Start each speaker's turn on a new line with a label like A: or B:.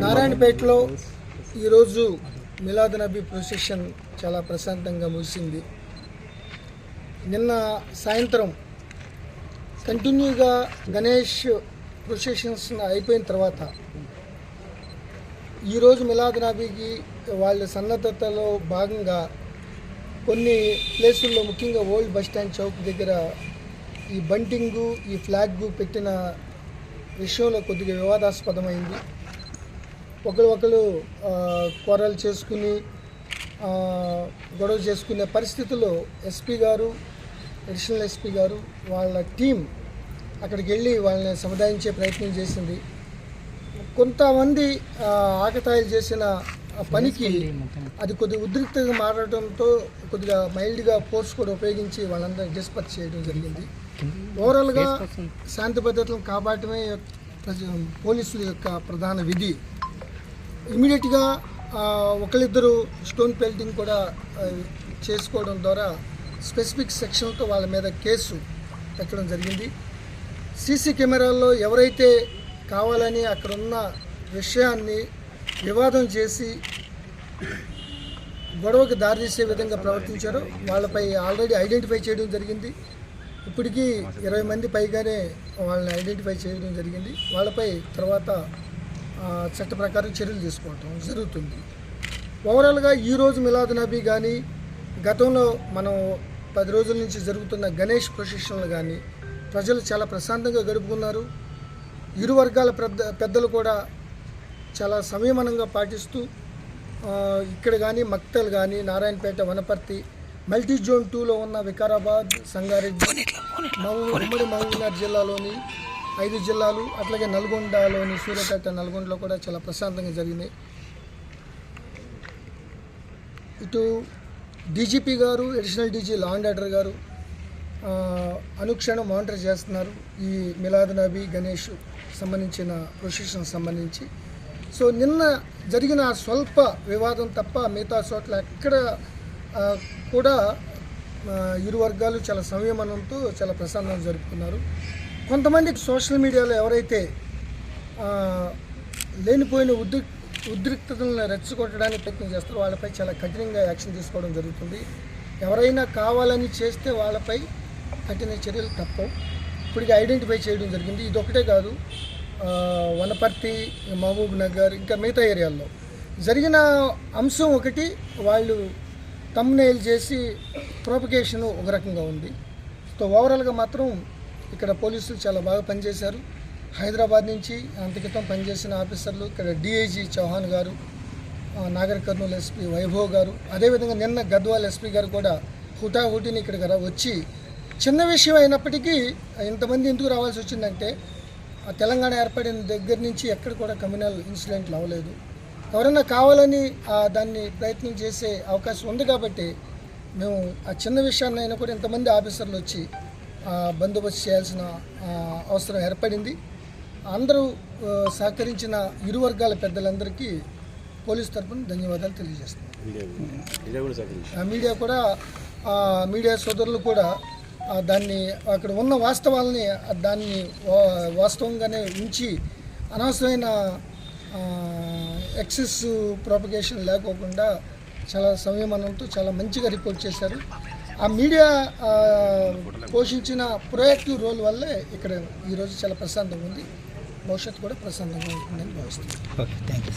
A: నారాయణపేటలో ఈరోజు మిలాద్ నబీ ప్రొసెషన్ చాలా ప్రశాంతంగా ముగిసింది. నిన్న సాయంత్రం కంటిన్యూగా గణేష్ ప్రొసెషన్స్ అయిపోయిన తర్వాత ఈరోజు మిలాద్ నబీకి వాళ్ళ సన్నద్ధతలో భాగంగా కొన్ని ప్లేసుల్లో ముఖ్యంగా ఓల్డ్ బస్ స్టాండ్ చౌక్ దగ్గర ఈ బంటింగు ఈ ఫ్లాగ్ పెట్టిన విషయంలో కొద్దిగా వివాదాస్పదమైంది. ఒకరు ఒకరు కొరలు చేసుకుని గొడవ చేసుకునే పరిస్థితుల్లో ఎస్పీ గారు అడిషనల్ ఎస్పీ గారు వాళ్ళ టీం అక్కడికి వెళ్ళి వాళ్ళని సముదాయించే ప్రయత్నం చేసింది. కొంతమంది ఆకతాయిలు చేసిన పనికి అది కొద్దిగా ఉద్రిక్తంగా మారడంతో కొద్దిగా మైల్డ్గా ఫోర్స్ కూడా ఉపయోగించి వాళ్ళందరినీ డిస్పర్స్ చేయడం జరిగింది. ఓవరాల్గా శాంతి భద్రతలను కాపాడటమే ప్రజ పోలీసుల యొక్క ప్రధాన విధి. ఇమీడియట్గా ఒకళ్ళిద్దరు స్టోన్ పెల్టింగ్ కూడా చేసుకోవడం ద్వారా స్పెసిఫిక్ సెక్షన్తో వాళ్ళ మీద కేసు పెట్టడం జరిగింది. సీసీ కెమెరాల్లో ఎవరైతే కావాలని అక్కడ ఉన్న విషయాన్ని వివాదం చేసి గొడవకు దారితీసే విధంగా ప్రవర్తించారో వాళ్ళపై ఆల్రెడీ ఐడెంటిఫై చేయడం జరిగింది. ఇప్పటికీ ఇరవై మంది పైగానే వాళ్ళని ఐడెంటిఫై చేయడం జరిగింది. వాళ్ళపై తర్వాత చట్ట ప్రకారం చర్యలు తీసుకోవటం జరుగుతుంది. ఓవరాల్గా ఈరోజు మిలాద్ నబీ కానీ గతంలో మనం పది రోజుల నుంచి జరుగుతున్న గణేష్ ప్రొసెషన్లు కానీ ప్రజలు చాలా ప్రశాంతంగా గడుపుకున్నారు. ఇరు వర్గాల పెద్ద పెద్దలు కూడా చాలా సంయమనంగా పాటిస్తూ ఇక్కడ కానీ మక్తల్ కానీ నారాయణపేట వనపర్తి మల్టీ జోన్ టూలో ఉన్న వికారాబాద్ సంగారెడ్డి మహబూ- ఉమ్మడి మహబూబ్నగర్ జిల్లాలోని ఐదు జిల్లాలు అట్లాగే నల్గొండలోని సూర్యాపేట నల్గొండలో కూడా చాలా ప్రశాంతంగా జరిగినాయి ఇటు డీజీపీ గారు additional DG law and order గారు అనుక్షణం మానిటర్ చేస్తున్నారు ఈ మిలాద్ నబీ గణేష్ సంబంధించిన ప్రొసెషన్ సంబంధించి. సో నిన్న జరిగిన ఆ స్వల్ప వివాదం తప్ప మిగతా చోట్ల ఎక్కడ కూడా ఇరు వర్గాలు చాలా సంయమనంతో చాలా ప్రశాంతంగా జరుపుకున్నారు. కొంతమందికి సోషల్ మీడియాలో ఎవరైతే లేనిపోయిన ఉద్రి ఉద్రిక్తతలను రెచ్చగొట్టడానికి ప్రయత్నం చేస్తారో వాళ్ళపై చాలా కఠినంగా యాక్షన్ తీసుకోవడం జరుగుతుంది. ఎవరైనా కావాలని చేస్తే వాళ్ళపై కఠిన చర్యలు తప్పవు. ఇప్పటికి ఐడెంటిఫై చేయడం జరిగింది. ఇది ఒకటే కాదు వనపర్తి మహబూబ్ నగర్ ఇంకా మిగతా ఏరియాల్లో. జరిగిన అంశం ఒకటి వాళ్ళు తమ్నేల్ చేసి ప్రొపగేషన్ ఒక రకంగా ఉంది. సో ఓవరాల్గా మాత్రం ఇక్కడ పోలీసులు చాలా బాగా పనిచేశారు. హైదరాబాద్ నుంచి అంతకితం పనిచేసిన ఆఫీసర్లు ఇక్కడ డిఐజీ చౌహాన్ గారు నాగర్ కర్నూలు ఎస్పీ వైభవ్ గారు అదేవిధంగా నిన్న గద్వాల్ ఎస్పీ గారు కూడా హుటాహుటిని ఇక్కడికి రా- వచ్చి చిన్న విషయం అయినప్పటికీ ఇంతమంది ఎందుకు రావాల్సి వచ్చిందంటే ఆ తెలంగాణ ఏర్పడిన దగ్గర నుంచి ఎక్కడ కూడా కమ్యూనల్ ఇన్సిడెంట్లు అవ్వలేదు. ఎవరైనా కావాలని ఆ, దాన్ని ప్రయత్నం చేసే అవకాశం ఉంది కాబట్టి మేము ఆ చిన్న విషయాన్ని అయినా కూడా ఇంతమంది ఆఫీసర్లు వచ్చి బందోబస్తు చేయాల్సిన అవసరం ఏర్పడింది. అందరూ సహకరించిన ఇరు వర్గాల పెద్దలందరికీ పోలీస్ తరపున ధన్యవాదాలు తెలియజేస్తున్నాను. ఆ మీడియా కూడా మీడియా సోదరులు కూడా దాన్ని అక్కడ ఉన్న వాస్తవాలని దాన్ని వాస్తవంగానే ఉంచి అనవసరమైన ఎక్సెస్ ప్రాపగేషన్ లేకోకుండా చాలా సంయమనంతో చాలా మంచిగా రిపోర్ట్ చేశారు. ఆ మీడియా పోషించిన ప్రొయాక్టివ్ రోల్ వల్లే ఇక్కడ ఈరోజు చాలా ప్రశాంతంగా ఉంది. భవిష్యత్తు కూడా ప్రశాంతంగా ఉంటుందని భావిస్తున్నాను.
B: Okay thank you